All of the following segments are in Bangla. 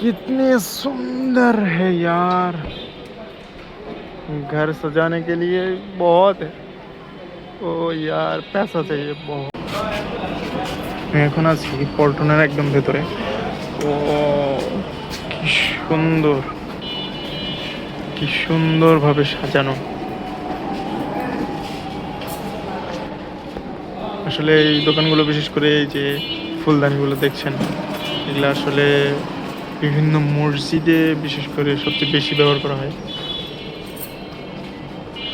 कितने सुंदर है यार घर सजाने के लिए बहुत है ओ यार पैसा चाहिए बहुत আমি এখন আছি পল্টনের একদম ভেতরে ও কি সুন্দর কি সুন্দরভাবে সাজানো আসলে এই দোকানগুলো বিশেষ করে এই যে ফুলদানিগুলো দেখছেন এগুলো আসলে বিভিন্ন মসজিদে বিশেষ করে সবচেয়ে বেশি ব্যবহার করা হয়।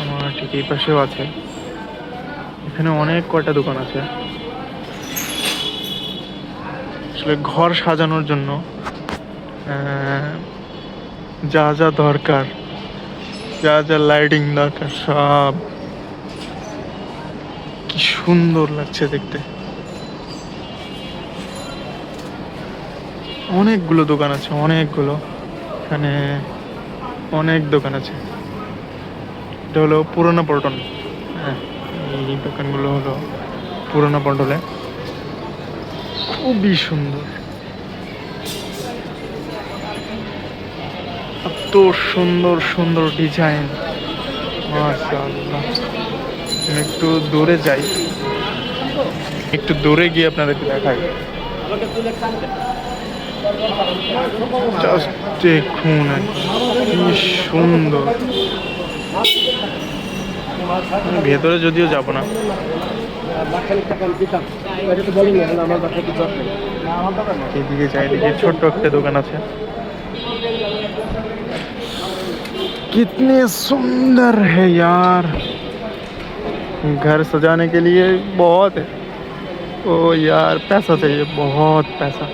আমার ঠিক এই পাশেও আছে। এখানে অনেক কয়টা দোকান আছে। আসলে ঘর সাজানোর জন্য যা যা দরকার, যা যা লাইটিং দরকার, সব। কি সুন্দর লাগছে দেখতে। অনেকগুলো দোকান আছে, অনেকগুলো। এখানে অনেক দোকান আছে। এটা হলো পুরোনো পল্টন। হ্যাঁ এই দোকানগুলো হলো পুরোনো পল্টনে। খুবই সুন্দর। এত সুন্দর সুন্দর ডিজাইন। আমি একটু দূরে যাই। একটু দূরে গিয়ে আপনাদেরকে দেখাই। জাস্ট দেখুন কি সুন্দর আমি ভেতরে যদিও যাব না এদিকে যাই এদিকে ছোট্ট একটা দোকান আছে कितने सुंदर है यार घर सजाने के लिए बहुत है ओ यार पैसा चाहिए बहुत पैसा